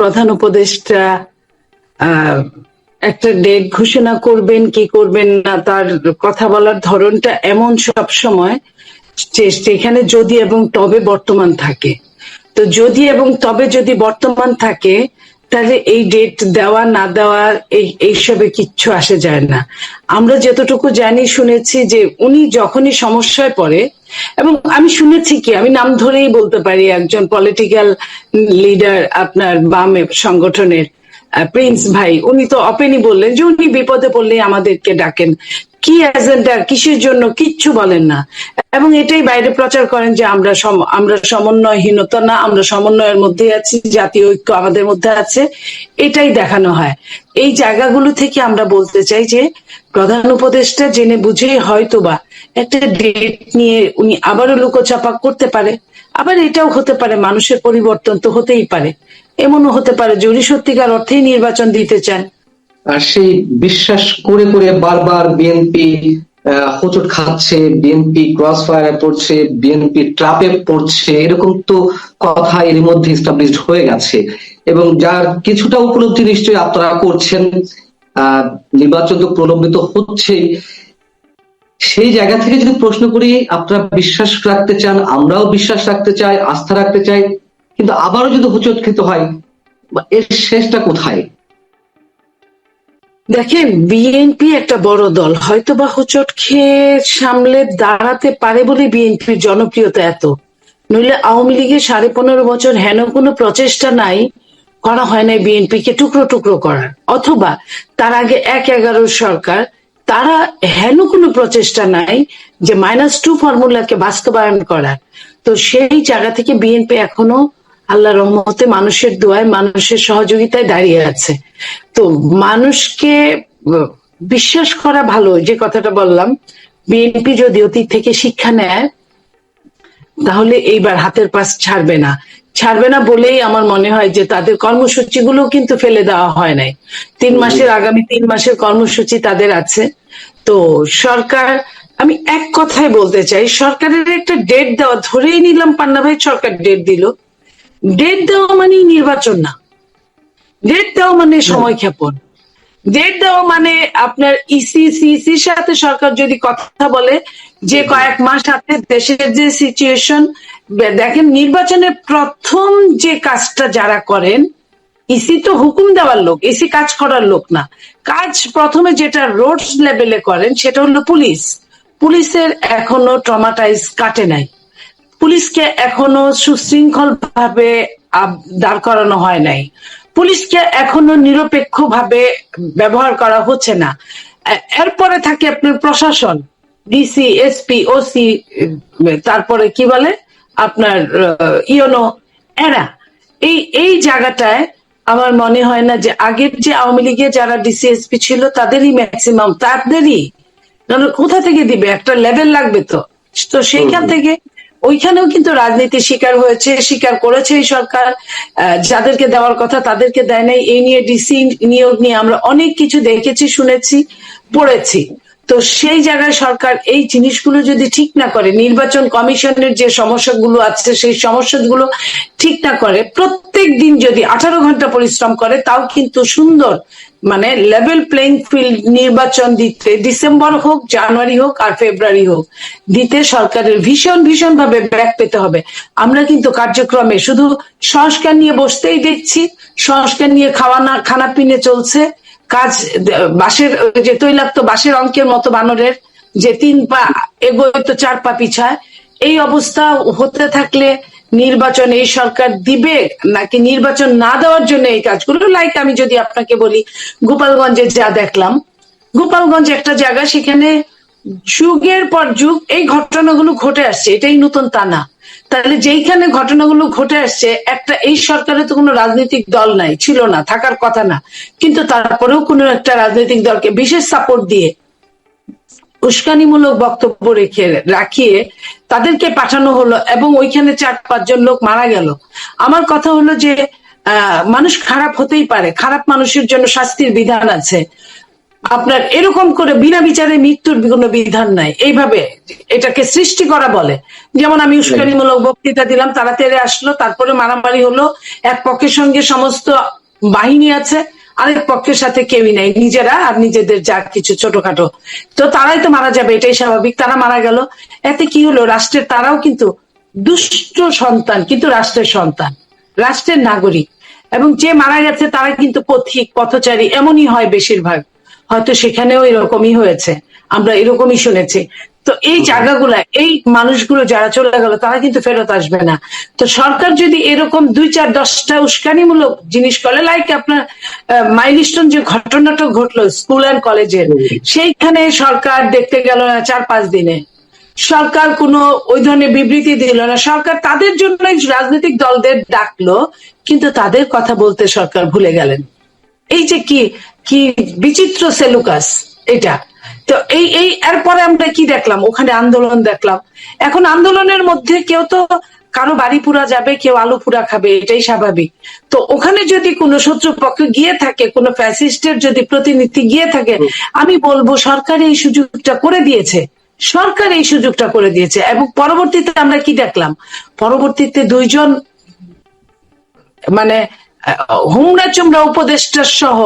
প্রধান উপদেষ্টা একটা ডেট ঘোষণা করবেন, কি করবেন না, তার কথা বলার ধরনটা এমন সব সময় যে সেখানে যদি এবং তবে বর্তমান থাকে। তো যদি এবং তবে যদি বর্তমান থাকে তাহলে এই ডেট দেওয়া, না দেওয়া, এই, এইসবে কিচ্ছু আসে যায় না। আমরা যতটুকু জানি, শুনেছি যে উনি যখনই সমস্যায় পড়ে, এবং আমি শুনেছি কি, আমি নাম ধরেই বলতে পারি, একজন পলিটিক্যাল লিডার আপনার বাম সংগঠনের প্রিন্স ভাই, উনি তো অপেনই বললেন যে উনি বিপদে পড়লেই আমাদেরকে ডাকেন। কি এজেন্ডা কিসের জন্য কিচ্ছু বলেন না। এবং এটাই বাইরে প্রচার করেন যে আমরা আমরা সমন্বয়হীনতা না, আমরা সমন্বয়ের মধ্যে আছি, জাতীয় ঐক্য আমাদের মধ্যে আছে। এটাই দেখানো হয়। এই জায়গাগুলো থেকে আমরা বলতে চাই যে, প্রধান উপদেষ্টা জেনে বুঝেই হয়তোবা একটা ডেট নিয়ে উনি আবারও লুকোচাপা করতে পারে। আবার এটাও হতে পারে, মানুষের পরিবর্তন তো হতেই পারে। এমনও হতে পারে যে উনি সত্যিকার অর্থেই নির্বাচন দিতে চান। আর সেই বিশ্বাস করে করে বারবার বিএনপি হোঁচট খাচ্ছে বিএনপি ক্রস ফায়ারে পড়ছে বিএনপি ট্রাপে পড়ছে, এরকম তো কথা এর মধ্যে এস্টাবলিশড হয়ে গেছে। এবং যার কিছুটা উপলব্ধি নিশ্চয়ই আপনারা করছেন নির্বাচন তো প্রলম্বিত হচ্ছেই। সেই জায়গা থেকে যদি প্রশ্ন করি, আপনারা বিশ্বাস রাখতে চান, আমরাও বিশ্বাস রাখতে চাই, আস্থা রাখতে চাই, কিন্তু আবারও যদি হোঁচট খেতে হয় এর শেষটা কোথায়? দেখেন বিএনপি একটা বড় দল হয়তো বা হোঁচট খেয়ে সামলে দাঁড়াতে পারে বলে বিএনপির জনপ্রিয়তা এত। নইলে আওয়ামী লীগের সাড়ে পনেরো বছর হেন কোনো প্রচেষ্টা নাই, করা হয় নাই বিএনপি কে টুকরো টুকরো করার। অথবা তার আগে এক এগারোর সরকার, তারা হেন কোনো প্রচেষ্টা নাই যে মাইনাস টু ফর্মুলাকে বাস্তবায়ন করার। তো সেই জায়গা থেকে বিএনপি এখনও আল্লাহ রহমতে মানুষের দোয়ায়, মানুষের সহযোগিতায় দাঁড়িয়ে আছে। তো মানুষকে বিশ্বাস করা ভালো, যে কথাটা বললাম, বিএনপি যদি অতীত থেকে শিক্ষা নেয়, তাহলে এইবার হাতের পাশ ছাড়বে না। ছাড়বে না বলেই আমার মনে হয় যে তাদের কর্মসূচিগুলো কিন্তু ফেলে দেওয়া হয় নাই। তিন মাসের আগামী তিন মাসের কর্মসূচি তাদের আছে। তো সরকার, আমি এক কথায় বলতে চাই, সরকারের একটা ডেট দেওয়া, ধরেই নিলাম পান্না ভাই সরকার ডেট দিল। ডেট দেওয়া মানেই নির্বাচন না। ডেট দেওয়া মানে সময় ক্ষেপণ। ডেট দেওয়া মানে আপনার ইসি সিসির সাথে সরকার যদি কথা বলে যে কয়েক মাস হাতে দেশের যে সিচুয়েশন দেখেন নির্বাচনের প্রথম যে কাজটা যারা করেন ইসি তো হুকুম দেওয়ার লোক ইসি কাজ করার লোক না। কাজ প্রথমে যেটা রোড লেভেলে করেন সেটা হলো পুলিশ। পুলিশের এখনও ট্রমাটাইজ কাটে নাই। পুলিশকে এখনও সুশৃঙ্খল ভাবে দাঁড় করানো হয় নাই। পুলিশকে এখনও নিরপেক্ষ ভাবে ব্যবহার করা হচ্ছে না। এরপরে থাকে আপনার প্রশাসন ডিসি এসপি ওসি তারপরে কি বলে? আপনার ইয়নো এরা। এই এই জায়গাটায় আমার মনে হয় না যে আগের যে আওয়ামী লীগের যারা ডিসিএসপি ছিল তাদেরই ম্যাক্সিমাম তাদেরই। কোথা থেকে দিবে? একটা লেভেল লাগবে তো। তো সেইখান থেকে ওইখানেও কিন্তু রাজনীতি শিকার হয়েছে, শিকার করেছে এই সরকার। যাদেরকে দেওয়ার কথা তাদেরকে দেয় নাই। এই নিয়ে ডিসি নিয়োগ নিয়ে আমরা অনেক কিছু দেখেছি, শুনেছি, পড়েছি। তো সেই জায়গায় সরকার এই জিনিসগুলো যদি ঠিক না করে, নির্বাচন কমিশনের যে সমস্যাগুলো আছে, সেই সমস্যাগুলো ঠিক না করে, প্রত্যেক দিন যদি আঠারো ঘণ্টা পরিশ্রম করে, তাও কিন্তু সুন্দর মানে লেভেল প্লেইং ফিল্ড নির্বাচন দিতে, ডিসেম্বর হোক, জানুয়ারি হোক আর ফেব্রুয়ারি হোক, দিতে সরকারের ভীষণ ভীষণ ভাবে ব্যাক পেতে হবে। আমরা কিন্তু কার্যক্রমে শুধু সংস্কার নিয়ে বসতেই দেখছি, সংস্কার নিয়ে খাওয়া না খানা পিনে চলছে কাজ, বাঁশের, যে তৈলাক্ত বাঁশের অঙ্কের মতো বানরের যে তিন পা, এগোয় তো চার পা পিছায়, এই অবস্থা হতে থাকলে নির্বাচন এই সরকার দিবে নাকি নির্বাচন না দেওয়ার জন্য এই কাজগুলো? লাইক আমি যদি আপনাকে বলি, গোপালগঞ্জে যা দেখলাম, গোপালগঞ্জ একটা জায়গা সেখানে যুগের পর যুগ এই ঘটনাগুলো ঘটে আসছে, এটাই নতুন তা না। তাহলে যেইখানে ঘটনাগুলো ঘটে আসছে, একটা, এই সরকারে তো কোনো রাজনৈতিক দল নাই, ছিল না, থাকার কথা না। কিন্তু তারপরেও কোনো একটা রাজনৈতিক দলকে বিশেষ সাপোর্ট দিয়ে উস্কানিমূলক বক্তব্য রেখে, রাখিয়ে তাদেরকে পাঠানো হলো এবং ওইখানে চার, পাঁচজন লোক মারা গেল। আমার কথা হলো যে মানুষ খারাপ হতেই পারে, খারাপ মানুষের জন্য শাস্তির বিধান আছে। আপনার এরকম করে বিনা বিচারে মৃত্যুর কোনো বিধান নাই। এইভাবে এটাকে সৃষ্টি করা বলে। যেমন আমি উস্কানিমূলক বক্তৃতা দিলাম, তারা তেরে আসলো, তারপরে মারামারি হলো, এক পক্ষের সঙ্গে সমস্ত বাহিনী আছে, আরেক পক্ষের সাথে কেউই নাই, নিজেরা আর নিজেদের যা কিছু ছোটখাটো। তো তারাই তো মারা যাবে, এটাই স্বাভাবিক, তারা মারা গেল। এতে কি হলো, রাষ্ট্রের তারাও কিন্তু দুষ্ট সন্তান, কিন্তু রাষ্ট্রের সন্তান, রাষ্ট্রের নাগরিক। এবং যে মারা গেছে, তারা কিন্তু পথিক, পথচারী, এমনই হয় বেশিরভাগ। হয়তো সেখানেও এরকমই হয়েছে। আমরা এরকমই শুনেছি। তো এই জায়গাগুলা এই মানুষগুলো যারা চলে গেল তারা কিন্তু ফেরত আসবে না। তো সরকার যদি এরকম দুই চার দশটা উস্কানিমূলক জিনিস করে লাইক আপনার মাইলস্টোন যে ঘটনাটা ঘটলো স্কুল অ্যান্ড কলেজের সেইখানে সরকার দেখতে গেল না চার পাঁচ দিনে। সরকার কোনো ওই ধরনের বিবৃতি দিল না। সরকার তাদের জন্য রাজনৈতিক দলদের ডাকলো কিন্তু তাদের কথা বলতে সরকার ভুলে গেলেন। এই যে কি কি বিচিত্র সেলুকাস এটা। তো এই এই এরপরে আমরা কি দেখলাম? ওখানে আন্দোলন দেখলাম। এখন আন্দোলনের মধ্যে কেউ তো কারও বাড়ি পুরা যাবে কেউ আলু পুরা খাবে এটাই স্বাভাবিক। তো ওখানে যদি কোনো শত্রুপক্ষ গিয়ে থাকে কোনো ফ্যাসিস্টের যদি প্রতিনিধি গিয়ে থাকে আমি বলব সরকার এই সুযোগটা করে দিয়েছে। সরকার এই সুযোগটা করে দিয়েছে। এবং পরবর্তীতে আমরা কি দেখলাম? পরবর্তীতে দুইজন মানে আহ, হুমড়া চুমড়া উপদেষ্টার সহ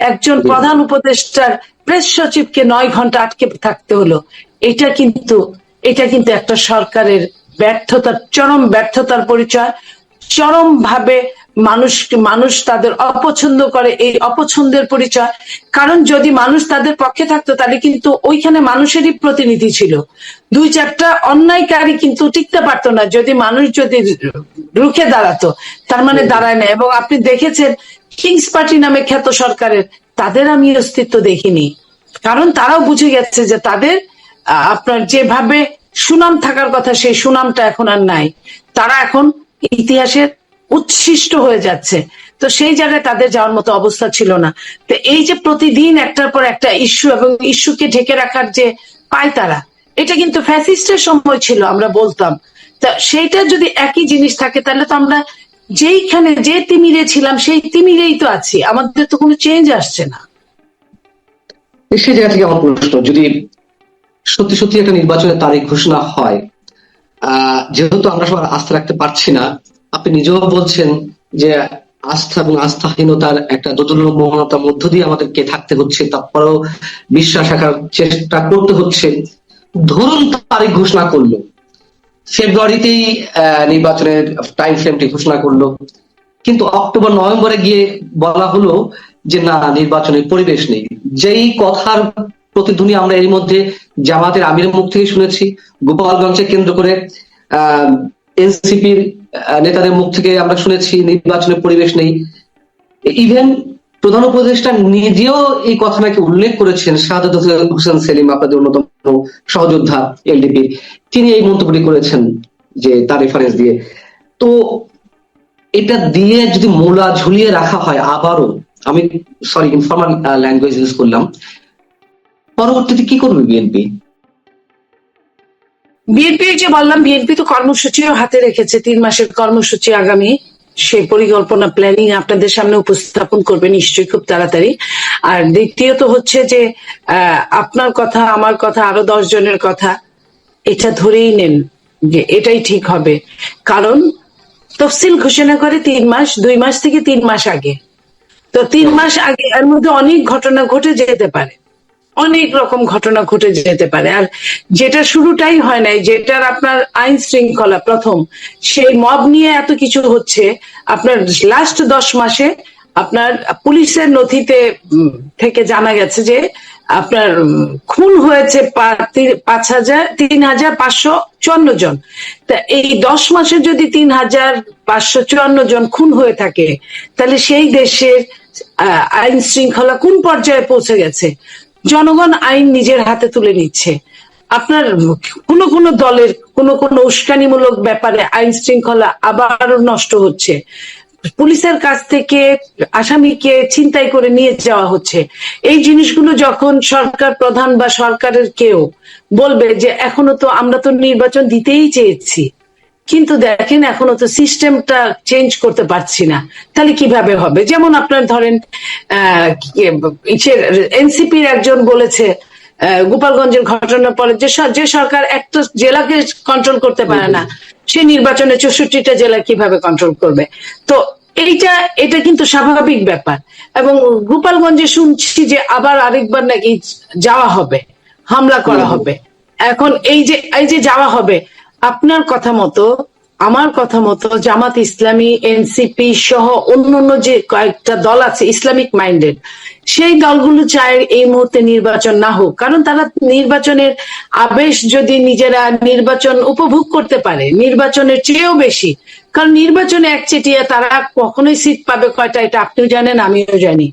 একজন প্রধান উপদেষ্টার প্রেস সচিবকে নয় ঘণ্টা আটকে থাকতে হলো। এটা কিন্তু এটা কিন্তু একটা সরকারের ব্যর্থতার চরম ব্যর্থতার পরিচয়। চরম ভাবে মানুষ মানুষ তাদের অপছন্দ করে এই অপছন্দের পরিচয়। কারণ যদি মানুষ তাদের পক্ষে থাকতো তাহলে কিন্তু ওইখানে মানুষেরই প্রতিনিধি ছিল। দুই চারটা অন্যায়কারী কিন্তু টিকতে পারতো না। যদি মানুষ যদি রুখে দাঁড়াতো তার মানে দাঁড়ায় না এবং আপনি দেখেছেন কিংস পার্টি নামে খ্যাত সরকারের, তাদের আমি অস্তিত্ব দেখিনি। কারণ তারাও বুঝে গেছে যে তাদের আপনার যেভাবে সুনাম থাকার কথা, সেই সুনামটা এখন আর নাই। তারা এখন ইতিহাসের উচ্ছিষ্ট হয়ে যাচ্ছে। তো সেই জায়গায় তাদের যাওয়ার মতো অবস্থা ছিল না। তো এই যে প্রতিদিন একটার পর একটা ইস্যু এবং ইস্যুকে ঢেকে রাখার যে পায় তারা, এটা কিন্তু ফ্যাসিস্টের সময় ছিল, আমরা বলতাম। তা সেইটা যদি একই জিনিস থাকে, তাহলে তো আমরা যেইখানে যে তিমিরে ছিলাম, সেই তিমিরেই তো আছি। আমাদের তো কোনো চেঞ্জ আসছে না। সেই জায়গা থেকে আমার প্রশ্ন, যদি সত্যি সত্যি একটা নির্বাচনের তারিখ ঘোষণা হয় যেহেতু আমরা সবার আস্থা রাখতে পারছি না, আপনি নিজেও বলছেন যে আস্থা এবং আস্থাহীনতার একটা দোদুল্যমোহনতার মধ্য দিয়ে আমাদেরকে থাকতে হচ্ছে, তারপরেও বিশ্বাস রাখার চেষ্টা করতে হচ্ছে। ধরুন তারিখ ঘোষণা করল ফেব্রুয়ারিতেই নির্বাচনের টাইম ফ্রেমটি ঘোষণা করল। কিন্তু অক্টোবর, নভেম্বরে গিয়ে বলা হলো যে, না, নির্বাচনের পরিবেশ নেই। যেই কথার প্রতিধ্বনি আমরা এর মধ্যে জামাতের আমিরের মুখ থেকে শুনেছি। গোপালগঞ্জকে কেন্দ্র করে এনসিপির নেতাদের মুখ থেকে আমরা শুনেছি, নির্বাচনের পরিবেশ নেই। ইভেন প্রধান উপদেষ্টা নিজেও এই কথা নাকি উল্লেখ করেছেন শাহাদত হোসেন সেলিম, আপনাদের অন্যতম সহযোদ্ধা এলডিপির তিনি এই মন্তব্যটি করেছেন যে তার রেফারেন্স দিয়ে। তো এটা দিয়ে যদি মোলা ঝুলিয়ে রাখা হয় আবারও, আমি সরি ইনফর্মাল ল্যাঙ্গুয়েজ ইউজ করলাম। পরবর্তীতে কি করবে বিএনপি বিএনপি যে বললাম বিএনপি তো কর্মসূচিও হাতে রেখেছে, তিন মাসের কর্মসূচি আগামী। সেই পরিকল্পনা প্ল্যানিং আপনাদের সামনে উপস্থাপন করবে নিশ্চয়ই খুব তাড়াতাড়ি। আর দ্বিতীয়ত হচ্ছে যে আপনার কথা, আমার কথা, আরও দশ জনের কথা, এটা ধরেই নেন যে এটাই ঠিক হবে। কারণ তফসিল ঘোষণা করে তিন মাস, দুই মাস থেকে তিন মাস আগে। তো তিন মাস আগে এর মধ্যে অনেক ঘটনা ঘটে যেতে পারে। অনেক রকম ঘটনা ঘটে যেতে পারে। আর যেটা শুরুটাই হয় নাই, যেটার আপনার আইন শৃঙ্খলা প্রথম, সেই মব নিয়ে এত কিছু হচ্ছে, আপনার লাস্ট দশ মাসে আপনার পুলিশের নথিতে থেকে জানা গেছে যে আপনার খুন হয়েছে পাঁচ হাজার, তিন হাজার পাঁচশো চুয়ান্ন জন। তা এই দশ মাসে যদি তিন হাজার পাঁচশো চুয়ান্ন জন খুন হয়ে থাকে, তাহলে সেই দেশের আইন শৃঙ্খলা কোন পর্যায়ে পৌঁছে গেছে? জনগণ আইন নিজের হাতে তুলে নিচ্ছে। আপনার কোন কোন দলের কোন কোন উস্কানিমূলক ব্যাপারে আইন শৃঙ্খলা আবার নষ্ট হচ্ছে। পুলিশের কাছ থেকে আসামিকে ছিনতাই করে নিয়ে যাওয়া হচ্ছে। এই জিনিসগুলো যখন সরকার প্রধান বা সরকারের কেউ বলবে যে, এখনও তো আমরা তো নির্বাচন দিতেই চেয়েছি। কিন্তু দেখেন এখনও তো সিস্টেমটা চেঞ্জ করতে পারছি না। তাহলে কীভাবে হবে? যেমন আপনার ধরেন এনসিপির একজন বলেছে গোপালগঞ্জের ঘটনার পরে যে যে সরকার একটা জেলাকে কন্ট্রোল করতে পারে না সে নির্বাচনে চৌষট্টিটা জেলা কীভাবে কন্ট্রোল করবে? তো এইটা এটা কিন্তু স্বাভাবিক ব্যাপার। এবং গোপালগঞ্জে শুনছি যে আবার আরেকবার নাকি যাওয়া হবে হামলা করা হবে। এখন এই যে এই যে যাওয়া হবে আপনার কথা মতো, আমার কথা মতো জামাত ইসলামী, এনসিপি সহ অন্যান্য যে কয়েকটা দল আছে ইসলামিক মাইন্ডেড, সেই দলগুলো চায় এই মুহূর্তে নির্বাচন না হোক। কারণ তারা নির্বাচনের আবেশ যদি নিজেরা নির্বাচন উপভোগ করতে পারে, নির্বাচনের চেয়েও বেশি। কারণ নির্বাচনে একচেটিয়া তারা কখনোই সিট পাবে কয়টা, এটা আপনিও জানেন, আমিও জানি।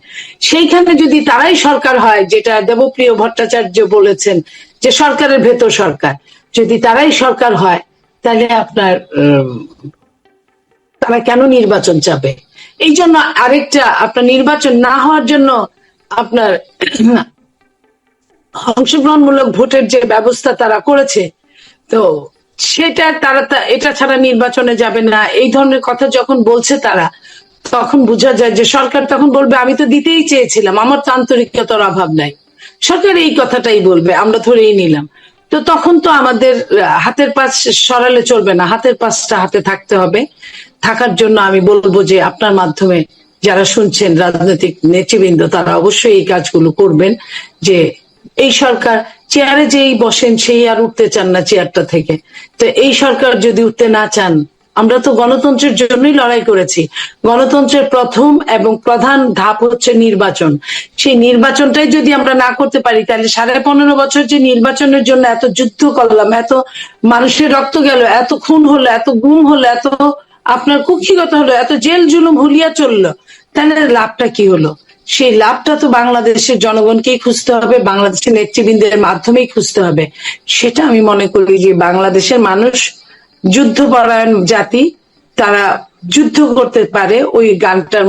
সেইখানে যদি তারাই সরকার হয়, যেটা দেবপ্রিয় ভট্টাচার্য বলেছেন যে সরকারের ভেতর সরকার যদি তারাই সরকার হয়, তাহলে আপনার তারা কেন নির্বাচন চাবে? এই জন্য আরেকটা, আপনার নির্বাচন না হওয়ার জন্য আপনার অংশগ্রহণমূলক ভোটের যে ব্যবস্থা তারা করেছে, তো সেটা তারা এটা ছাড়া নির্বাচনে যাবে না। এই ধরনের কথা যখন বলছে তারা, তখন বোঝা যায় যে সরকার তখন বলবে, আমি তো দিতেই চেয়েছিলাম, আমার তো আন্তরিকতার অভাব নাই। সরকার এই কথাটাই বলবে, আমরা ধরেই নিলাম। তো তখন তো আমাদের হাতের পাশ সরালে চলবে না, হাতের পাশটা হাতে থাকতে হবে। থাকার জন্য আমি বলব যে আপনার মাধ্যমে যারা শুনছেন রাজনৈতিক নেতৃবৃন্দ, তারা অবশ্যই এই কাজগুলো করবেন, যে এই সরকার চেয়ারে যেই বসেন, সেই আর উঠতে চান না চেয়ারটা থেকে। তো এই সরকার যদি উঠতে না চান আমরা তো গণতন্ত্রের জন্যই লড়াই করেছি। গণতন্ত্রের প্রথম এবং প্রধান ধাপ হচ্ছে নির্বাচন। সেই নির্বাচনটাই যদি আমরা না করতে পারি, তাহলে সাড়ে পনেরো বছর যে নির্বাচনের জন্য এত যুদ্ধ করলাম, এত মানুষের রক্ত গেল, এত খুন হলো, এত গুম হলো, এত আপনার কুক্ষিগত হলো, এত জেল জুলুম হুলিয়া চলল, তাহলে লাভটা কি হলো? সেই লাভটা তো বাংলাদেশের জনগণকেই খুঁজতে হবে, বাংলাদেশের নেতৃবৃন্দের মাধ্যমেই খুঁজতে হবে। সেটা আমি মনে করি যে বাংলাদেশের মানুষ যুদ্ধপরায়ণ জাতি তারা যুদ্ধ করতে পারে ওই গানটার